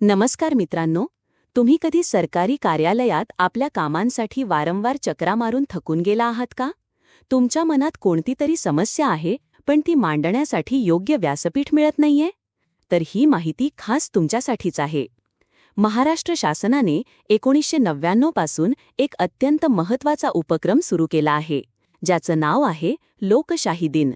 नमस्कार मित्रांनो तुम्ही कधी सरकारी कार्यालयात आपल्या कामांसाठी वारंवार चक्रा मारून थकून गेला आहात का? तुमच्या मनात कोणती तरी समस्या आहे पण ती मांडण्यासाठी योग्य व्यासपीठ मिळत नाहीये? तर ही माहिती खास तुमच्यासाठीच आहे. महाराष्ट्र शासनाने एकोणीसशे नव्याण्णवपासून एक अत्यंत महत्त्वाचा उपक्रम सुरू केला आहे ज्याचं नाव आहे लोकशाही दिन.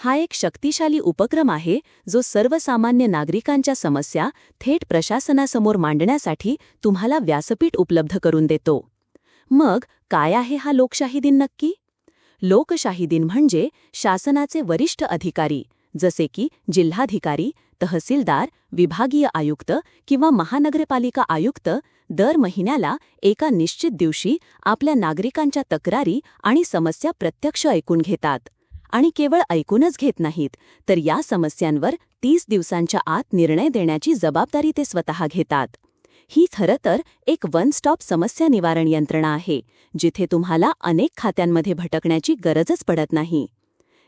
हा एक शक्तिशाली उपक्रम आहे जो सर्वसामान्य नागरिकांच्या समस्या थेट प्रशासनासमोर मांडण्यासाठी तुम्हाला व्यासपीठ उपलब्ध करून देतो. मग काय आहे हा लोकशाही दिन नक्की? लोकशाही दिन म्हणजे शासनाचे वरिष्ठ अधिकारी जसे की जिल्हाधिकारी तहसीलदार विभागीय आयुक्त किंवा महानगरपालिका आयुक्त दर महिन्याला एका निश्चित दिवशी आपल्या नागरिकांच्या तक्रारी आणि समस्या प्रत्यक्ष ऐकून घेतात. आणि केवळ ऐकूनच घेत नाहीत तर या समस्यांवर तीस दिवसांच्या आत निर्णय देण्याची जबाबदारी ते स्वतः घेतात. ही खरं तर एक वन स्टॉप समस्या निवारण यंत्रणा आहे जिथे तुम्हाला अनेक खात्यांमध्ये भटकण्याची गरजच पडत नाही.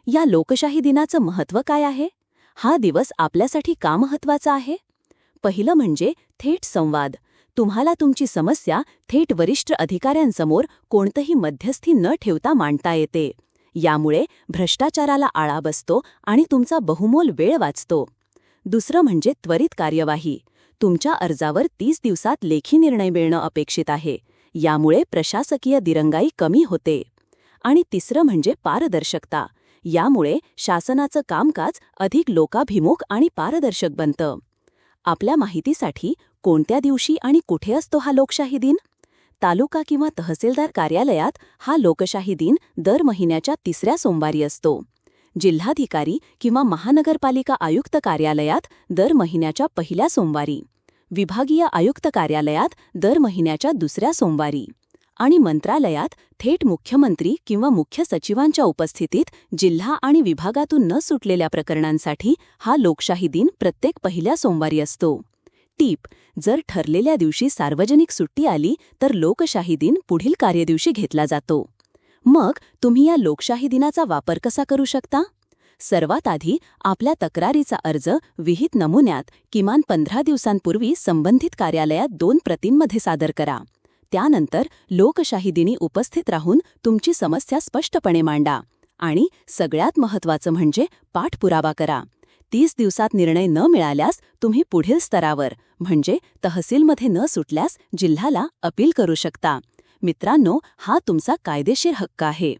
या लोकशाही दिनाचं महत्त्व काय आहे? हा दिवस आपल्यासाठी का महत्त्वाचा आहे? पहिलं म्हणजे थेट संवाद. तुम्हाला तुमची समस्या थेट वरिष्ठ अधिकाऱ्यांसमोर कोणतंही मध्यस्थी न ठेवता मांडता येते. यामुळे भ्रष्टाचाराला आळा बसतो आणि तुमचा बहुमोल वेळ वाचतो. दुसरं म्हणजे त्वरित कार्यवाही. तुमच्या अर्जावर तीस दिवसात लेखी निर्णय मिळणं अपेक्षित आहे. यामुळे प्रशासकीय दिरंगाई कमी होते. आणि तिसरं म्हणजे पारदर्शकता. यामुळे शासनाचं कामकाज अधिक लोकाभिमुख आणि पारदर्शक बनतं. आपल्या माहितीसाठी कोणत्या दिवशी आणि कुठे असतो हा लोकशाही दिन? तालुका किंवा तहसीलदार कार्यालयात हा लोकशाही दिन दर महिन्याच्या तिसऱ्या सोमवारी असतो. जिल्हाधिकारी किंवा महानगरपालिका आयुक्त कार्यालयात दर महिन्याच्या पहिल्या सोमवारी. विभागीय आयुक्त कार्यालयात दर महिन्याच्या दुसऱ्या सोमवारी. आणि मंत्रालयात थेट मुख्यमंत्री किंवा मुख्य सचिवांच्या उपस्थितीत जिल्हा आणि विभागातून न सुटलेल्या प्रकरणांसाठी हा लोकशाही दिन प्रत्येक पहिल्या सोमवारी असतो. टीप जर ठरलेल्या दिवशी सार्वजनिक सुट्टी आली तर लोकशाही दिन पुढील कार्यदिवशी घेतला जातो. मग तुम्ही या लोकशाही दिनाचा वापर कसा करू शकता? सर्वात आधी आपल्या तक्रारीचा अर्ज विहित नमुन्यात किमान पंधरा दिवसांपूर्वी संबंधित कार्यालयात दोन प्रतींमध्ये सादर करा. त्यानंतर लोकशाही दिनी उपस्थित राहून तुमची समस्या स्पष्टपणे मांडा आणि सगळ्यात महत्त्वाचं म्हणजे पाठपुरावा करा. तीस दिवसात निर्णय न मिळाल्यास तुम्ही पुढील स्तरावर म्हणजे तहसीलमध्ये न सुटल्यास जिल्ह्याला अपील करू शकता. मित्रांनो हा तुमचा कायदेशीर हक्क आहे.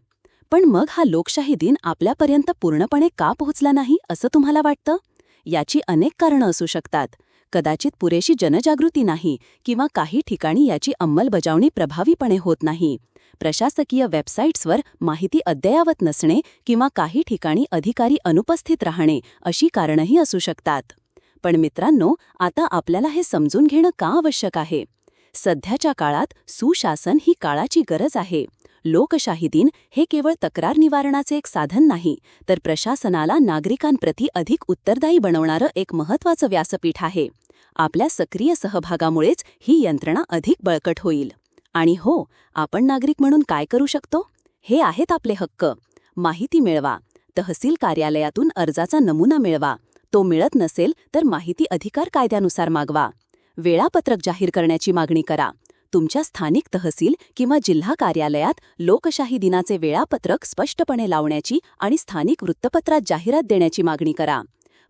पण मग हा लोकशाही दिन आपल्यापर्यंत पूर्णपणे का पोहोचला नाही असं तुम्हाला वाटतं? याची अनेक कारणं असू शकतात. कदाचित पुरेशी जनजागृती नाही किंवा काही ठिकाणी याची अंमलबजावणी प्रभावीपणे होत नाही. प्रशासकीय वेबसाईट्सवर माहिती अद्ययावत नसणे किंवा काही ठिकाणी अधिकारी अनुपस्थित राहणे अशी कारणंही असू शकतात. पण मित्रांनो आता आपल्याला हे समजून घेणं का आवश्यक आहे? सध्याच्या काळात सुशासन ही काळाची गरज आहे. लोकशाही दिन हे केवळ तक्रार निवारणाचे एक साधन नाही तर प्रशासनाला नागरिकांप्रती अधिक उत्तरदायी बनवणारं एक महत्त्वाचं व्यासपीठ आहे. आपल्या सक्रिय सहभागामुळेच ही यंत्रणा अधिक बळकट होईल. आणि हो आपण नागरिक म्हणून काय करू शकतो? हे आहेत आपले हक्क. माहिती मिळवा. तहसील कार्यालयातून अर्जाचा नमुना मिळवा. तो मिळत नसेल तर माहिती अधिकार कायद्यानुसार मागवा. वेळापत्रक जाहीर करण्याची मागणी करा. तुमच्या स्थानिक तहसील किंवा जिल्हा कार्यालयात लोकशाही दिनाचे वेळापत्रक स्पष्टपणे लावण्याची आणि स्थानिक वृत्तपत्रात जाहिरात देण्याची मागणी करा.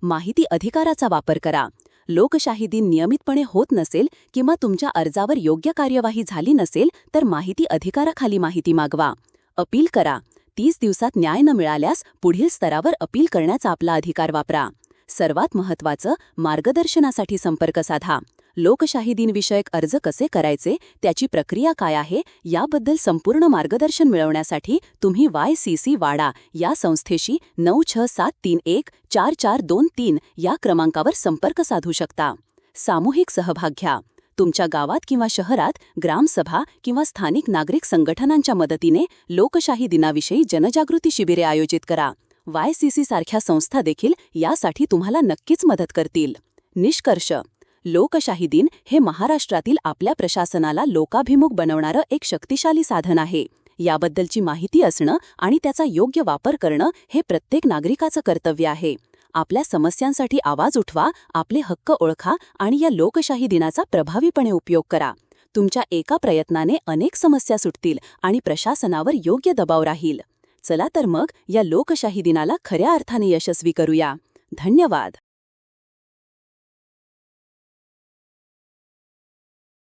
माहिती अधिकाराचा वापर करा. लोकशाही दिन नियमितपणे होत नसेल किंवा तुमच्या अर्जावर योग्य कार्यवाही झाली नसेल तर माहिती अधिकाराखाली माहिती मागवा. अपील करा. तीस दिवसात न्याय न मिळाल्यास पुढील स्तरावर अपील करण्याचा आपला अधिकार वापरा. सर्वात महत्त्वाचं मार्गदर्शनासाठी संपर्क साधा. लोकशाही दिनविषयक अर्ज कसे करायचे त्याची प्रक्रिया काय आहे याबद्दल संपूर्ण मार्गदर्शन मिळवण्यासाठी तुम्ही वाय सी सी वाडा या संस्थेशी नऊ छ सात तीन एक चार चार दोन तीन या क्रमांकावर संपर्क साधू शकता. सामूहिक सहभाग घ्या. तुमच्या गावात किंवा शहरात ग्रामसभा किंवा स्थानिक नागरिक संघटनांच्या मदतीने लोकशाही दिनाविषयी जनजागृती शिबिरे आयोजित करा. वाय सी सी सारख्या संस्था देखील यासाठी तुम्हाला नक्कीच मदत करतील. निष्कर्ष लोकशाही दिन हे महाराष्ट्रातील आपल्या प्रशासनाला लोकाभिमुख बनवणारं एक शक्तिशाली साधन आहे. याबद्दलची माहिती असणं आणि त्याचा योग्य वापर करणं हे प्रत्येक नागरिकाचं कर्तव्य आहे. आपल्या समस्यांसाठी आवाज उठवा आपले हक्क ओळखा आणि या लोकशाही दिनाचा प्रभावीपणे उपयोग करा. तुमच्या एका प्रयत्नाने अनेक समस्या सुटतील आणि प्रशासनावर योग्य दबाव राहील. चला तर मग या लोकशाही दिनाला खऱ्या अर्थाने यशस्वी करूया. धन्यवाद.